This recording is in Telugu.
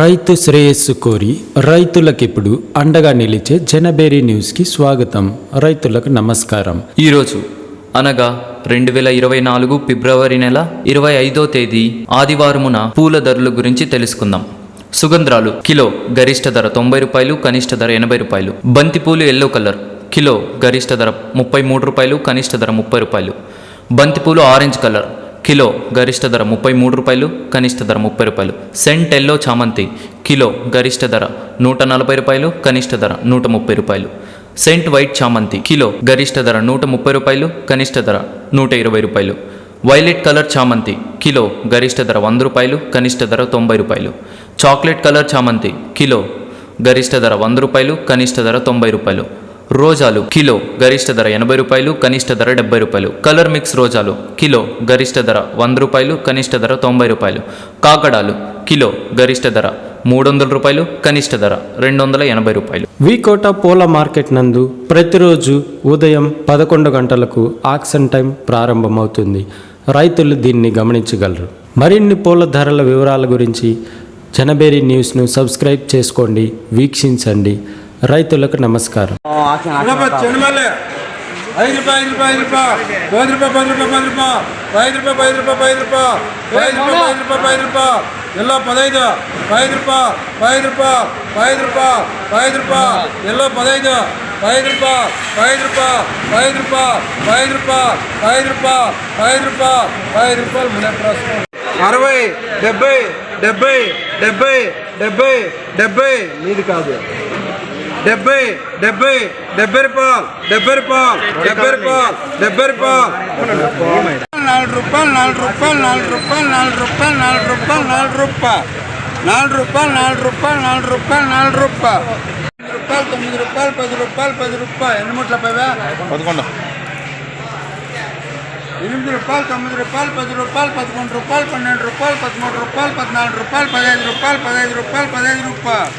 రైతు శ్రేయస్సు కోరి రైతులకిప్పుడు అండగా నిలిచే జనబేరీ న్యూస్కి స్వాగతం. రైతులకు నమస్కారం. ఈరోజు అనగా రెండు వేల ఇరవై నాలుగు ఫిబ్రవరి నెల ఇరవై ఐదో తేదీ ఆదివారమున పూల ధరల గురించి తెలుసుకుందాం. సుగంధ్రాలు కిలో గరిష్ట ధర తొంభై రూపాయలు కనిష్ట ధర ఎనభై రూపాయలు. బంతిపూలు ఎల్లో కలర్ కిలో గరిష్ట ధర ముప్పై మూడు రూపాయలు కనిష్ట ధర ముప్పై రూపాయలు. బంతిపూలు ఆరెంజ్ కలర్ కిలో గరిష్ట ధర ముప్పై మూడు రూపాయలు కనిష్ట ధర ముప్పై రూపాయలు. సెంట్ ఎల్లో చామంతి కిలో గరిష్ట ధర నూట నలభై రూపాయలు కనిష్ట ధర నూట ముప్పై రూపాయలు. సెంట్ వైట్ చామంతి కిలో గరిష్ట ధర నూట ముప్పై రూపాయలు కనిష్ట ధర నూట ఇరవై రూపాయలు. వైలెట్ కలర్ చామంతి కిలో గరిష్ట ధర వంద రూపాయలు కనిష్ట ధర తొంభై రూపాయలు. చాక్లెట్ కలర్ చామంతి కిలో గరిష్ట ధర వంద రూపాయలు కనిష్ట ధర తొంభై రూపాయలు. రోజాలు కిలో గరిష్ట ధర ఎనభై రూపాయలు కనిష్ట ధర డెబ్బై రూపాయలు. కలర్ మిక్స్ రోజాలు కిలో గరిష్ట ధర వంద రూపాయలు కనిష్ట ధర తొంభై రూపాయలు. కాకడాలు కిలో గరిష్ట ధర మూడు వందల రూపాయలు కనిష్ట ధర రెండు వందల ఎనభై రూపాయలు. వీకోట పూల మార్కెట్ నందు ప్రతిరోజు ఉదయం పదకొండు గంటలకు ఆక్షన్ టైం ప్రారంభమవుతుంది. రైతులు దీన్ని గమనించగలరు. మరిన్ని పూల ధరల వివరాల గురించి జనబేరి న్యూస్ను సబ్స్క్రైబ్ చేసుకోండి వీక్షించండి. రైతులకు నమస్కారం ఐదు రూపాయ ఐదు రూపాయ ఐదు రూపాయ పది రూపాయ పది రూపాయ పది రూపాయ ఐదు రూపాయ పది రూపాయ పది రూపాయ ఐదు రూపాయ ఐదు రూపాయ పది రూపాయ ಎಲ್ಲ ಪದೈದು ಐದು ರೂಪಾಯಿ ಐದು ರೂಪಾಯಿ ಐದು ರೂಪಾಯಿ ಐದು ರೂಪಾಯಿ ಎಲ್ಲ ಪದೈದು ಐದು ರೂಪಾಯಿ ಐದು ರೂಪಾಯಿ ಐದು ರೂಪಾಯಿ ಐದು ರೂಪಾಯಿ ಐದು ರೂಪಾಯಿ ಐದು ರೂಪಾಯಿ ಐದು ರೂಪಾಯಿ ಮನೆ ಪ್ರಾಸ್ಕೊ ಅರವೈ ಡೆಬ್ಬೈ ಡೆಬ್ಬೈ ಡೆಬ್ಬೈ ಡೆಬ್ಬೈ ಡೆಬ್ಬೈ నీది కాదు డెబ్బై డెబ్బై డెబ్బై రూపాయలు డెబ్బై రూపాయలు డెబ్బై రూపాయలు డెబ్బై రూపాయలు నాలుగు రూపాయలు నాలుగు రూపాయలు నాలుగు రూపాయలు నాలుగు రూపాయలు నాలుగు రూపాయలు నాలుగు రూపాయలు నాలుగు రూపాయలు నాలుగు రూపాయలు నాలుగు రూపాయలు నాలుగు రూపాయలు ఎనిమిది రూపాయలు తొమ్మిది రూపాయలు పది రూపాయలు పది రూపాయలు ఎన్ని ముట్ల పైవా పదకొండు ఎనిమిది రూపాయలు తొమ్మిది రూపాయలు పది రూపాయలు పదకొండు రూపాయలు పన్నెండు రూపాయలు పదమూడు రూపాయలు పద్నాలుగు రూపాయలు పదహైదు రూపాయలు పదహైదు రూపాయలు పదహైదు రూపాయలు